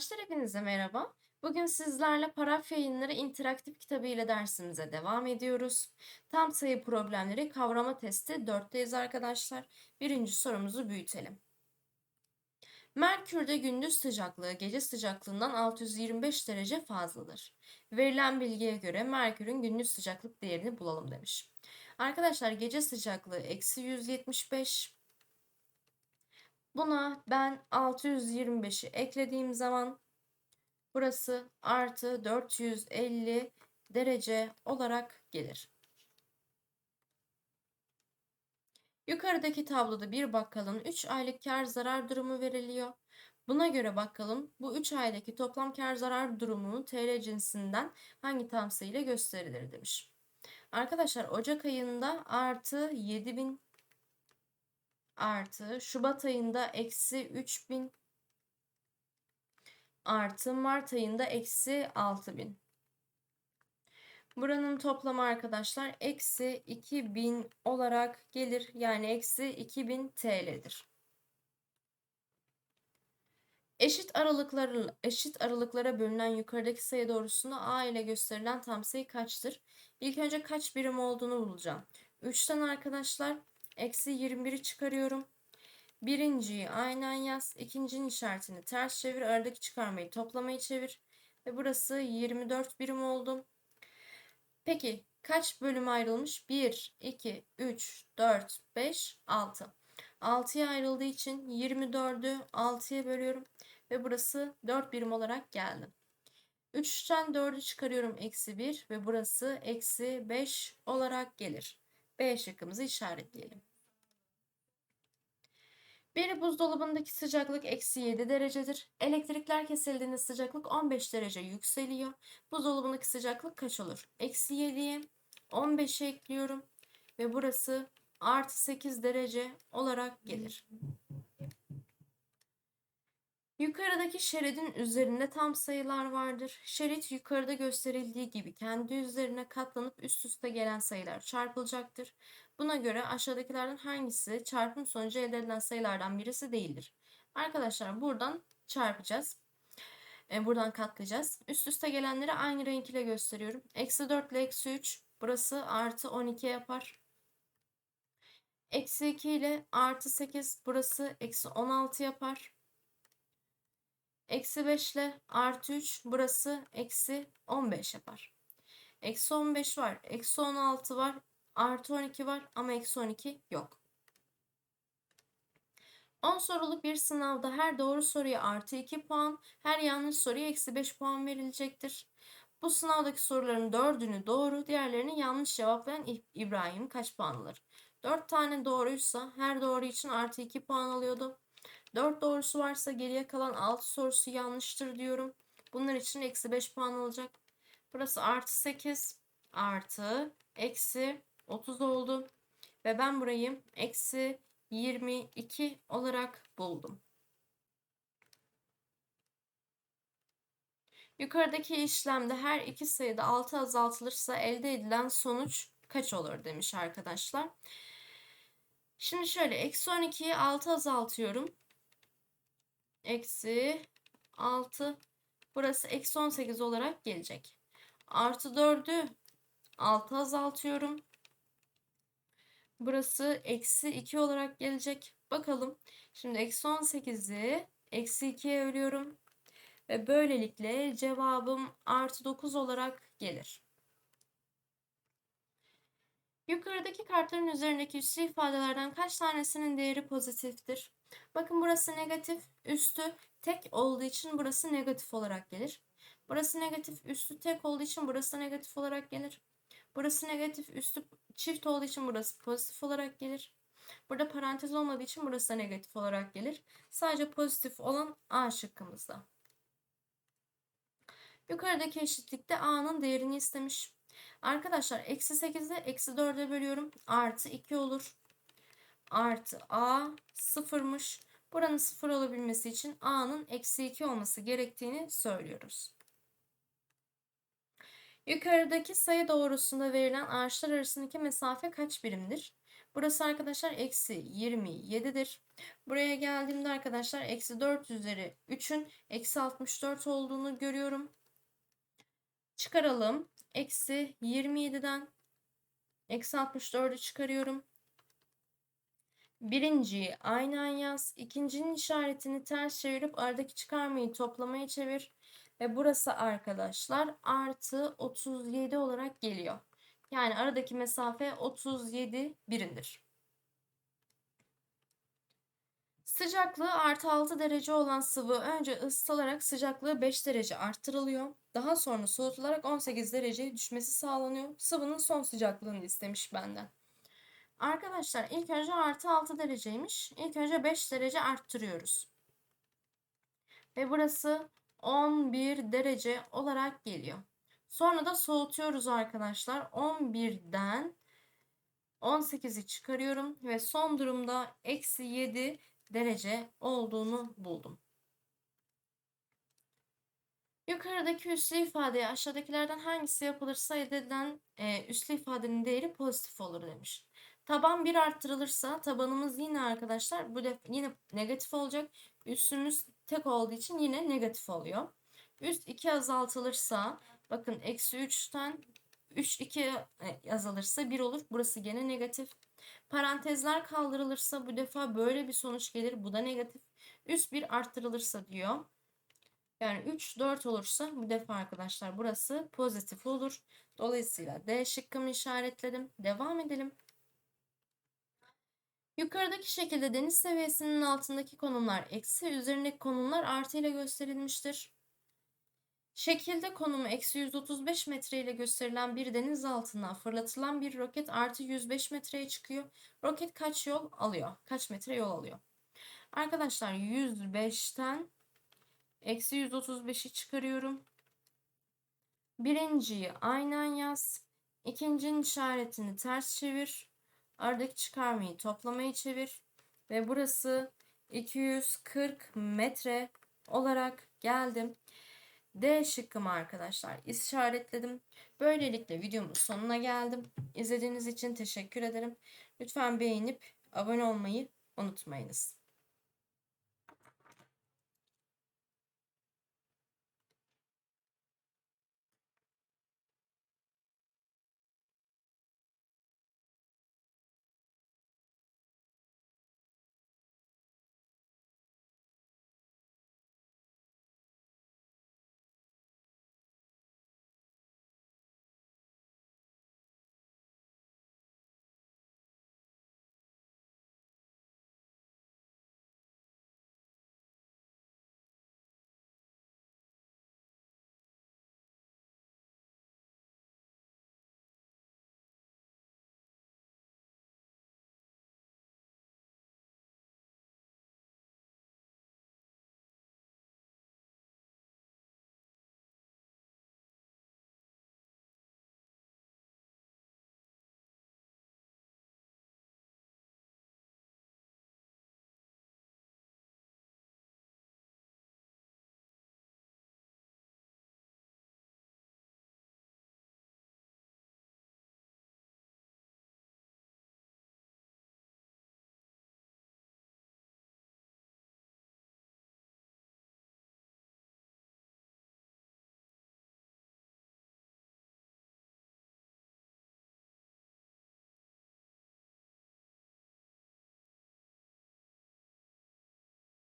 arkadaşlar, hepinize merhaba. Bugün sizlerle Paraf Yayınları interaktif kitabı ile dersimize devam ediyoruz. Tam sayı problemleri kavrama testi 4'teyiz arkadaşlar. Birinci sorumuzu büyütelim. Merkür'de gündüz sıcaklığı gece sıcaklığından 625 derece fazladır. Verilen bilgiye göre Merkür'ün gündüz sıcaklık değerini bulalım demiş. Arkadaşlar gece sıcaklığı eksi 175, Buna ben 625'i eklediğim zaman burası artı 450 derece olarak gelir. Yukarıdaki tabloda bir bakkalın 3 aylık kar zarar durumu veriliyor. Buna göre bakalım bu 3 aydaki toplam kar zarar durumunu TL cinsinden hangi tam sayıyla gösterilir demiş. Arkadaşlar Ocak ayında artı 7000 artı Şubat ayında eksi 3000 artı Mart ayında eksi 6000. Buranın toplamı arkadaşlar eksi 2000 olarak gelir. Yani eksi 2000 TL'dir. Eşit aralıkları eşit aralıklara bölünen yukarıdaki sayı doğrusunda A ile gösterilen tam sayı kaçtır? İlk önce kaç birim olduğunu bulacağım. 3'ten arkadaşlar Eksi 21'i çıkarıyorum. Birinciyi aynen yaz. ikincinin işaretini ters çevir. Aradaki çıkarmayı toplamayı çevir. Ve burası 24 birim oldu. Peki kaç bölüm ayrılmış? 1, 2, 3, 4, 5, 6. 6'ya ayrıldığı için 24'ü 6'ya bölüyorum. Ve burası 4 birim olarak geldi. 3'ten 4'ü çıkarıyorum. Eksi 1 ve burası eksi 5 olarak gelir. B şıkkımızı işaretleyelim. Bir buzdolabındaki sıcaklık eksi 7 derecedir. Elektrikler kesildiğinde sıcaklık 15 derece yükseliyor. Buzdolabındaki sıcaklık kaç olur? Eksi 7'ye 15'e ekliyorum. Ve burası artı 8 derece olarak gelir. Yukarıdaki şeridin üzerinde tam sayılar vardır. Şerit yukarıda gösterildiği gibi kendi üzerine katlanıp üst üste gelen sayılar çarpılacaktır. Buna göre aşağıdakilerden hangisi çarpım sonucu elde edilen sayılardan birisi değildir? Arkadaşlar buradan çarpacağız. E, buradan katlayacağız. Üst üste gelenleri aynı renk ile gösteriyorum. Eksi 4 ile eksi 3 burası artı 12 yapar. Eksi 2 ile artı 8 burası eksi 16 yapar. Eksi 5 ile artı 3 burası eksi 15 yapar. Eksi 15 var. Eksi 16 var. Artı 12 var ama eksi 12 yok. 10 soruluk bir sınavda her doğru soruya artı 2 puan, her yanlış soruya eksi 5 puan verilecektir. Bu sınavdaki soruların dördünü doğru, diğerlerini yanlış cevaplayan İbrahim kaç puan alır? 4 tane doğruysa her doğru için artı 2 puan alıyordu. 4 doğrusu varsa geriye kalan 6 sorusu yanlıştır diyorum. Bunlar için eksi 5 puan alacak. Burası artı 8 artı eksi 30 oldu. Ve ben burayı eksi 22 olarak buldum. Yukarıdaki işlemde her iki sayıda 6 azaltılırsa elde edilen sonuç kaç olur demiş arkadaşlar. Şimdi şöyle eksi 12'yi 6 azaltıyorum. Eksi 6 burası eksi 18 olarak gelecek. Artı 4'ü 6 azaltıyorum. Burası eksi 2 olarak gelecek. Bakalım. Şimdi eksi 18'i eksi 2'ye ölüyorum. Ve böylelikle cevabım artı 9 olarak gelir. Yukarıdaki kartların üzerindeki üstü ifadelerden kaç tanesinin değeri pozitiftir? Bakın burası negatif, üstü tek olduğu için burası negatif olarak gelir. Burası negatif, üstü tek olduğu için burası negatif olarak gelir. Burası negatif, üstü çift olduğu için burası pozitif olarak gelir. Burada parantez olmadığı için burası da negatif olarak gelir. Sadece pozitif olan A şıkkımızda. Yukarıdaki eşitlikte A'nın değerini istemiş. Arkadaşlar eksi 8'i eksi 4'e bölüyorum. Artı 2 olur. Artı A sıfırmış. Buranın sıfır olabilmesi için A'nın eksi 2 olması gerektiğini söylüyoruz. Yukarıdaki sayı doğrusunda verilen ağaçlar arasındaki mesafe kaç birimdir? Burası arkadaşlar eksi 27'dir. Buraya geldiğimde arkadaşlar eksi 4 üzeri 3'ün eksi 64 olduğunu görüyorum. Çıkaralım. Eksi 27'den eksi 64'ü çıkarıyorum. Birinciyi aynen yaz. İkincinin işaretini ters çevirip aradaki çıkarmayı toplamaya çevir. Ve burası arkadaşlar artı 37 olarak geliyor. Yani aradaki mesafe 37 birimdir. Sıcaklığı artı 6 derece olan sıvı önce ısıtılarak sıcaklığı 5 derece arttırılıyor. Daha sonra soğutularak 18 dereceye düşmesi sağlanıyor. Sıvının son sıcaklığını istemiş benden. Arkadaşlar ilk önce artı 6 dereceymiş. İlk önce 5 derece arttırıyoruz. Ve burası 11 derece olarak geliyor. Sonra da soğutuyoruz arkadaşlar. 11'den 18'i çıkarıyorum ve son durumda eksi 7 derece olduğunu buldum. Yukarıdaki üslü ifadeye aşağıdakilerden hangisi yapılırsa elde edilen e, üslü ifadenin değeri pozitif olur demiş. Taban 1 arttırılırsa tabanımız yine arkadaşlar bu def yine negatif olacak. Üstümüz tek olduğu için yine negatif oluyor. Üst 2 azaltılırsa bakın eksi 3'ten 3 2 azalırsa 1 olur. Burası gene negatif. Parantezler kaldırılırsa bu defa böyle bir sonuç gelir. Bu da negatif. Üst 1 arttırılırsa diyor. Yani 3 4 olursa bu defa arkadaşlar burası pozitif olur. Dolayısıyla D şıkkımı işaretledim. Devam edelim. Yukarıdaki şekilde deniz seviyesinin altındaki konumlar eksi, üzerindeki konumlar artı ile gösterilmiştir. Şekilde konumu eksi 135 metre ile gösterilen bir deniz altına fırlatılan bir roket artı 105 metreye çıkıyor. Roket kaç yol alıyor? Kaç metre yol alıyor? Arkadaşlar 105'ten eksi 135'i çıkarıyorum. Birinciyi aynen yaz. İkincinin işaretini ters çevir. Aradaki çıkarmayı toplamayı çevir. Ve burası 240 metre olarak geldim. D şıkkımı arkadaşlar işaretledim. Böylelikle videomun sonuna geldim. İzlediğiniz için teşekkür ederim. Lütfen beğenip abone olmayı unutmayınız.